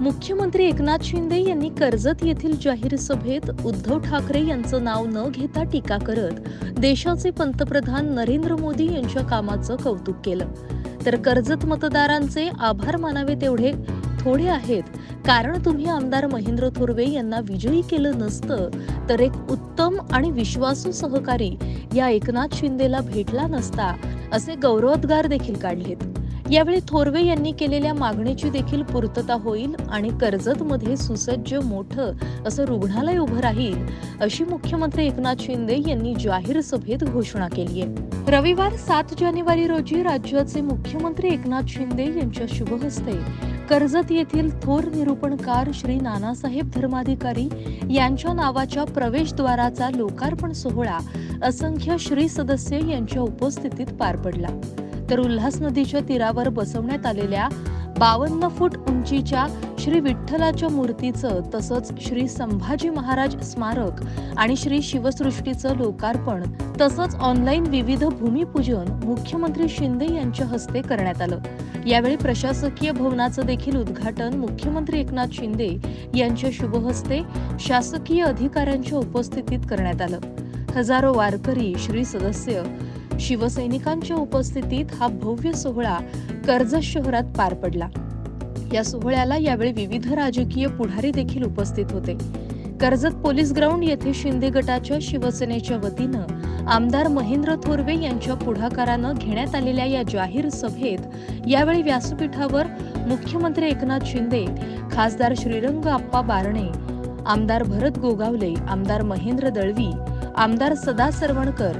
मुख्यमंत्री एकनाथ शिंदे यांनी कर्जत येथील जाहीर सभेत उद्धव ठाकरे यांचं नाव न घेता टीका करत देशाचे पंतप्रधान नरेंद्र मोदी यांच्या कामाचं कौतुक केलं. तर कर्जत मतदारांचे आभार मानावे तेवढे थोडे आहेत. कारण तुम्ही आमदार महेंद्र थोरवे यांना विजयी केलं नसतं तर एक उत्तम आणि विश्वासू सहकारी या एकनाथ शिंदेला भेटला नसता असे गौरवोद्गार देखील काढलेत. यावेळी थोरवे यांनी केलेल्या मागणीची देखील पूर्तता होईल आणि कर्जतमध्ये सुसज्ज मोठं असं रुग्णालय उभं राहील अशी मुख्यमंत्री एकनाथ शिंदे यांनी जाहीर सभेत घोषणा केली आहे रविवार सात जानेवारी रोजी राज्याचे मुख्यमंत्री एकनाथ शिंदे यांच्या शुभहस्ते कर्जत येथील थोर निरूपणकार श्री नानासाहेब धर्माधिकारी यांच्या नावाच्या प्रवेशद्वाराचा लोकार्पण सोहळा असंख्य श्री सदस्य यांच्या उपस्थितीत पार पडला. तर उल्हास नदीच्या तीरावर बसवण्यात आलेल्या बावन्न फूट उंचीच्या श्री विठ्ठलाच्या मूर्तीचं तसंच श्री संभाजी महाराज स्मारक आणि श्री शिवसृष्टीचं लोकार्पण तसंच ऑनलाईन विविध भूमिपूजन मुख्यमंत्री शिंदे यांच्या हस्ते करण्यात आलं. यावेळी प्रशासकीय भवनाचं देखील उद्घाटन मुख्यमंत्री एकनाथ शिंदे यांच्या शुभहस्ते शासकीय अधिकाऱ्यांच्या उपस्थितीत करण्यात आलं. हजारो वारकरी श्री सदस्य शिवसैनिकांच्या उपस्थितीत हा भव्य सोहळा कर्जत शहरात पार पडला. या सोहळ्याला यावेळी विविध राजकीय पुढारी देखील उपस्थित होते. कर्जत पोलीस ग्राउंड येथे शिंदे गटाच्या शिवसेनेच्या वतीनं आमदार महेंद्र थोरवे यांच्या पुढाकारानं घेण्यात आलेल्या या जाहीर सभेत यावेळी व्यासपीठावर मुख्यमंत्री एकनाथ शिंदे खासदार श्रीरंग आप्पा बारणे आमदार भरत गोगावले आमदार महेंद्र दळवी आमदार सदा सरवणकर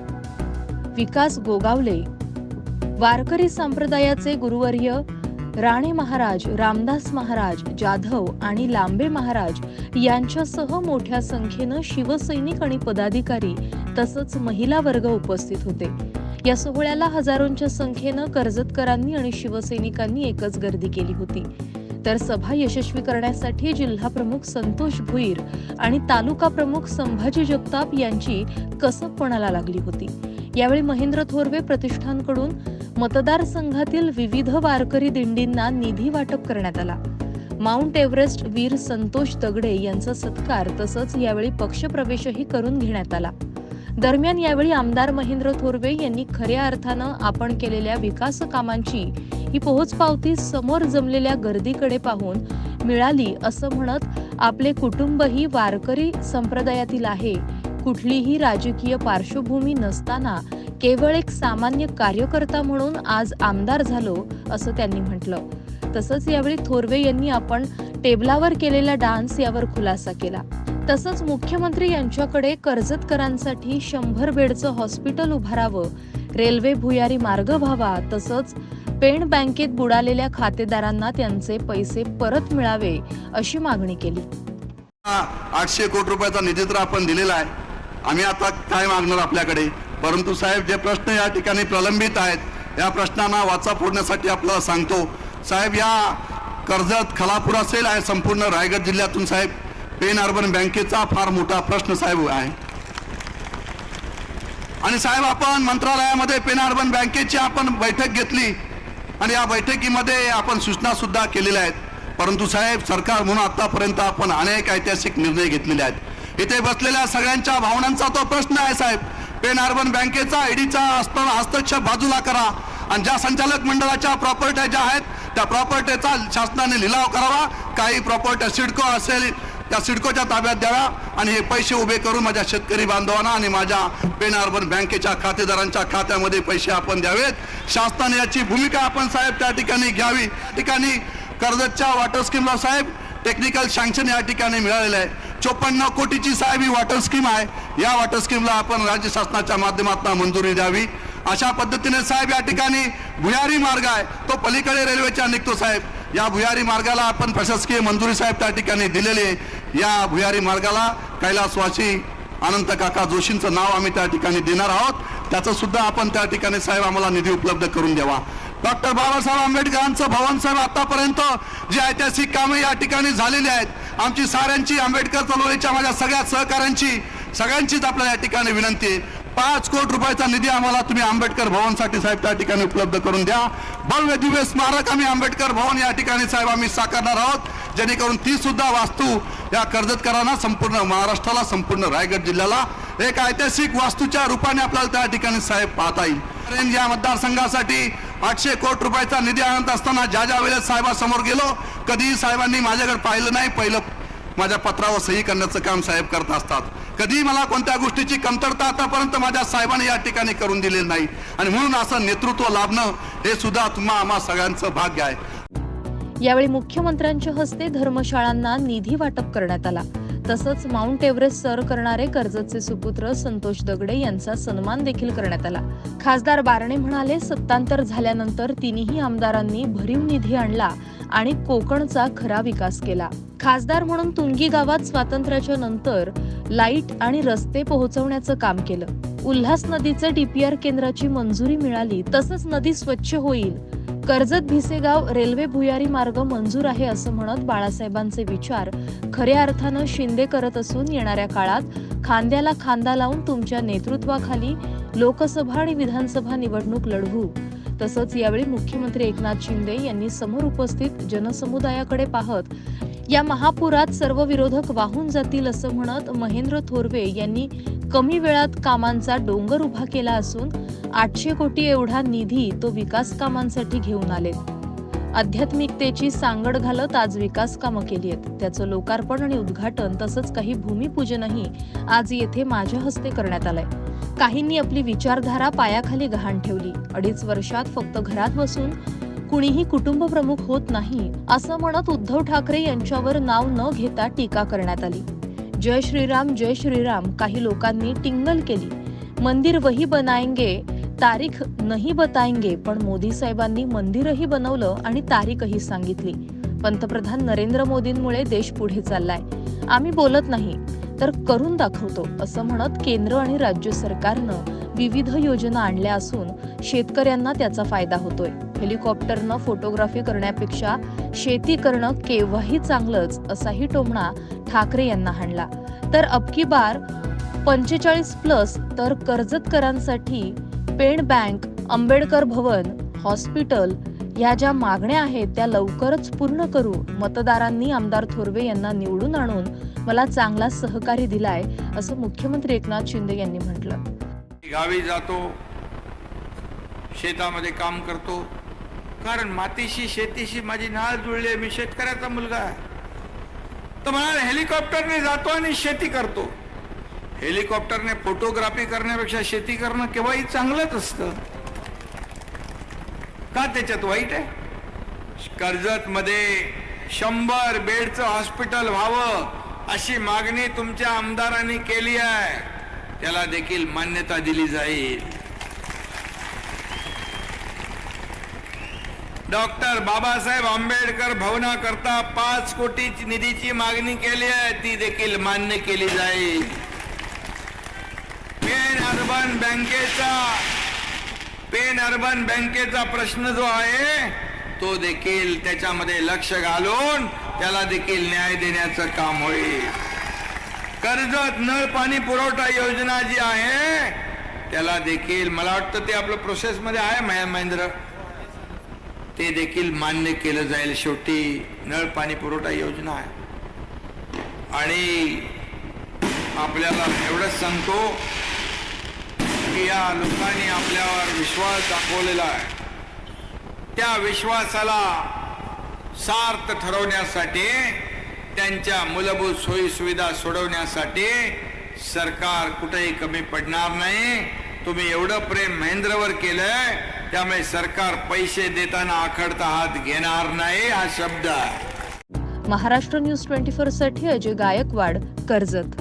विकास गोगावले. वारकरी संप्रदायाचे गुरुवर्य राणे महाराज रामदास महाराज जाधव आणि लांबे महाराज यांच्यासह मोठ्या संख्येनं शिवसैनिक आणि पदाधिकारी तसंच महिला वर्ग उपस्थित होते. या सोहळ्याला हजारोंच्या संख्येनं कर्जतकरांनी आणि शिवसैनिकांनी एकच गर्दी केली होती. तर सभा यशस्वी करण्यासाठी जिल्हा प्रमुख संतोष भुईर आणि तालुका प्रमुख संभाजी जगताप यांची कसबपणाला लागली होती. यावेळी महेंद्र थोरवे प्रतिष्ठानकडून मतदारसंघातील विविध वारकरी दिंडींना निधी वाटप करण्यात आला. माउंट एव्हरेस्ट वीर संतोष दगडे यांचा सत्कार तसंच यावेळी पक्षप्रवेशही करून घेण्यात आला. दरम्यान यावेळी आमदार महेंद्र थोरवे यांनी खऱ्या अर्थानं आपण केलेल्या विकास कामांची ही पोहोचपावती समोर जमलेल्या गर्दीकडे पाहून मिळाली असं म्हणत आपले कुटुंबही वारकरी संप्रदायातील आहे कुठलीही राजकीय पार्श्वभूमी नसताना केवळ एक सामान्य कार्यकर्ता म्हणून आज आमदार झालो असं त्यांनी म्हटलं. तसंच यावेळी थोरवे यांनी आपण टेबलावर केलेला डान्स यावर खुलासा केला. तसंच मुख्यमंत्री यांच्याकडे कर्जतकरांसाठी शंभर बेडचं हॉस्पिटल उभारावं रेल्वे भुयारी मार्ग व्हावा तसंच पेण बँकेत बुडालेल्या खातेदारांना त्यांचे पैसे परत मिळावे अशी मागणी केली. आठशे कोटी रुपयाचा निधी तर आपण दिलेला आहे. आम्ही आता काय मागणार आपल्याकडे? परंतु साहेब जे प्रश्न या ठिकाणी प्रलंबित आहेत या प्रश्नांना वाचा फोडण्यासाठी आपल्याला सांगतो. साहेब या कर्जत खलापूर असेल आहे संपूर्ण रायगड जिल्ह्यातून साहेब. पेन अर्बन बँकेचा फार मोठा प्रश्न साहेब आहे. आणि साहेब आपण मंत्रालयामध्ये पेन अर्बन बँकेची आपण बैठक घेतली. आणि या बैठकीमध्ये आपण सूचना सुद्धा केलेल्या आहेत. परंतु साहेब सरकार म्हणून आतापर्यंत आपण अनेक ऐतिहासिक निर्णय घेतलेले आहेत. इथे बसलेल्या सगळ्यांच्या भावनांचा तो प्रश्न आहे साहेब. पेन अर्बन बँकेचा ईडीचा हस्तक्षेप बाजूला करा आणि ज्या संचालक मंडळाच्या प्रॉपर्ट्या ज्या आहेत त्या प्रॉपर्टीचा शासनाने लिलाव करावा. काही प्रॉपर्ट्या सिडको असेल त्या सिडकोच्या ताब्यात द्याव्या आणि हे पैसे उभे करून माझ्या शेतकरी बांधवांना आणि माझ्या पेन अर्बन बँकेच्या खातेदारांच्या खात्यामध्ये पैसे आपण द्यावेत. शासनाने याची भूमिका आपण साहेब त्या ठिकाणी घ्यावी. ठिकाणी कर्जतच्या वॉटर स्कीमला साहेब टेक्निकल सँक्शन या ठिकाणी मिळालेलं आहे. चोपन्न कोटीची साहेब ही वॉटर स्कीम आहे. या वॉटर स्कीमला आपण राज्य शासनाच्या माध्यमातून मंजुरी द्यावी. अशा पद्धतीने साहेब या ठिकाणी भुयारी मार्ग आहे. तो पलीकडे रेल्वेच्या निघतो साहेब. या भुयारी मार्गाला आपण प्रशासकीय मंजुरी साहेब त्या ठिकाणी दिलेली आहे. या भुयारी मार्गाला कैलासवासी अनंत काका जोशींचं नाव आम्ही त्या ठिकाणी देणार आहोत. त्याचं सुद्धा आपण त्या ठिकाणी साहेब आम्हाला निधी उपलब्ध करून द्यावा. डॉक्टर बाबासाहेब आंबेडकरांचं भवन साहेब आतापर्यंत जी ऐतिहासिक कामे या ठिकाणी झालेली आहेत आमची साऱ्यांची आंबेडकर चळवळीच्या माझ्या सगळ्या सहकाऱ्यांची सगळ्यांचीच आपल्याला या ठिकाणी विनंती आहे. पाच कोटी रुपयाचा निधी आम्हाला तुम्ही आंबेडकर भवनसाठी साहेब त्या ठिकाणी उपलब्ध करून द्या. भव्य दिव्य स्मारक आम्ही आंबेडकर भवन या ठिकाणी साहेब आम्ही साकारणार आहोत. जेणेकरून ती सुद्धा वास्तू या कर्जतकरांना संपूर्ण महाराष्ट्राला संपूर्ण रायगड जिल्ह्याला एक ऐतिहासिक वास्तूच्या रूपाने आपल्याला त्या ठिकाणी साहेब पाहता येईल. या मतदारसंघासाठी आठशे कोटी रुपयाचा निधी आणत असताना ज्या ज्या वेळेस साहेबासमोर गेलो कधीही साहेबांनी माझ्याकडे पाहिलं नाही. पहिलं माझ्या पत्रावर सही करण्याचं काम साहेब करत असतात. कधी मला कोणत्या गोष्टीची कमतरता आतापर्यंत माझ्या साहेबांनी या ठिकाणी करून दिलेली नाही. आणि म्हणून असं नेतृत्व लाभणं हे सुद्धा तुम्हा आम्हा सगळ्यांचं भाग्य आहे. यावेळी मुख्यमंत्र्यांच्या हस्ते धर्मशाळांना निधी वाटप करण्यात आला. तसंच माउंट एव्हरेस्ट सर करणारे कर्जतचे सुपुत्र संतोष दगडे यांचा सन्मान देखील करण्यात आला. खासदार बारणे म्हणाले सत्तांतर झाल्यानंतर तिन्ही आमदारांनी भरीव निधी आणला आणि कोकणचा खरा विकास केला. खासदार म्हणून तुंगी गावात स्वातंत्र्याच्या नंतर लाइट आणि रस्ते पोहोचवण्याचं काम केलं. उल्हास नदीचं डीपीआर केंद्राची मंजुरी मिळाली तसंच नदी स्वच्छ होईल कर्जत भिसेगाव रेल्वे भुयारी मार्ग मंजूर आहे असं म्हणत बाळासाहेबांचे विचार खऱ्या अर्थानं शिंदे करत असून येणाऱ्या काळात खांद्याला खांदा लावून तुमच्या नेतृत्वाखाली लोकसभा आणि विधानसभा निवडणूक लढवू. तसंच यावेळी मुख्यमंत्री एकनाथ शिंदे यांनी समोर उपस्थित जनसमुदायाकडे पाहत या महापुरात सर्व विरोधक वाहून जातील असं म्हणत महेंद्र थोरवे यांनी कमी वेळात कामांचा डोंगर उभा केला असून आठशे कोटी एवढा निधी तो विकास कामांसाठी घेऊन आले. आध्यात्मिकतेची सांगड घालत आज विकास कामं केली आहेत. त्याचं लोकार्पण आणि उद्घाटन तसंच काही भूमिपूजनही आज येथे माझ्या हस्ते करण्यात आलंय. काहींनी आपली विचारधारा पायाखाली गहाण ठेवली. अडीच वर्षात फक्त घरात बसून कुणीही कुटुंब प्रमुख होत नाही असं म्हणत उद्धव ठाकरे यांच्यावर नाव न घेता टीका करण्यात आली. जय श्रीराम जय श्रीराम काही लोकांनी टिंगल केली. मंदिर वही बनायंगे तारीख नाही बताएंगे पण मोदी साहेबांनी मंदिरही बनवलं आणि तारीखही सांगितली. पंतप्रधान नरेंद्र मोदींमुळे देश पुढे चाललाय. आम्ही बोलत नाही तर करून दाखवतो असं म्हणत केंद्र आणि राज्य सरकारनं विविध योजना आणल्या असून शेतकऱ्यांना त्याचा फायदा होतोय. हेलिकॉप्टरनं फोटोग्राफी करण्यापेक्षा शेती करणं केव्हाही चांगलंच असाही टोमणा ठाकरे यांना हाणला. तर अबकी बार पंचेचाळीस प्लस तर कर्जतकरांसाठी पेण बँक आंबेडकर भवन हॉस्पिटल ह्या ज्या मागण्या आहेत त्या लवकरच पूर्ण करू मतदारांनी आमदार थोरवे यांना निवडून आणून मला चांगला सहकारी दिलाय असं मुख्यमंत्री एकनाथ शिंदे यांनी म्हटलं. गावी जातो शेतामध्ये काम करतो कारण मातीशी शेतीशी माझी नाळ जुळली मी शेतकऱ्याचा मुलगा आहे. तर म्हणाल हेलिकॉप्टरने जातो आणि शेती करतो. हेलिकॉप्टरने फोटोग्राफी करण्यापेक्षा शेती करणं केव्हाही चांगलंच असतं. का त्याच्यात वाईट आहे? कर्जत मध्ये शंभर बेडचं हॉस्पिटल व्हावं अशी मागणी तुमच्या आमदारांनी केली आहे. त्याला देखील मान्यता दिली जाईल. डॉक्टर बाबासाहेब आंबेडकर भवनाकरता पाच कोटी निधीची मागणी केली आहे. ती देखील मान्य केली जाईल. पेन अर्बन बँकेचा पेन अर्बन बँकेचा प्रश्न जो आहे तो देखील त्याच्यामध्ये लक्ष घालून त्याला देखील न्याय देण्याचं काम होईल. कर्जत नळ पाणी पुरवठा योजना जी आहे त्याला देखील मला वाटतं ते आपलं प्रोसेसमध्ये आहे महेंद्र. ते देखील मान्य केलं जाईल. शेवटी नळ पाणी पुरवठा योजना आहे. आणि आपल्याला एवढंच सांगतो की या लोकांनी आपल्यावर विश्वास दाखवलेला आहे. त्या विश्वासाला सार्थ ठरवण्यासाठी त्यांच्या मूलभूत सोयी सुविधा सोडवण्यासाठी सरकार कुठेही कमी पडणार नाही. तुम्ही एवढं प्रेम महेंद्रवर केलंय त्यामुळे सरकार पैसे देताना आखडता हात घेणार नाही हा शब्द. आहे महाराष्ट्र न्यूज ट्वेंटी फोरसाठी अजय गायकवाड कर्जत.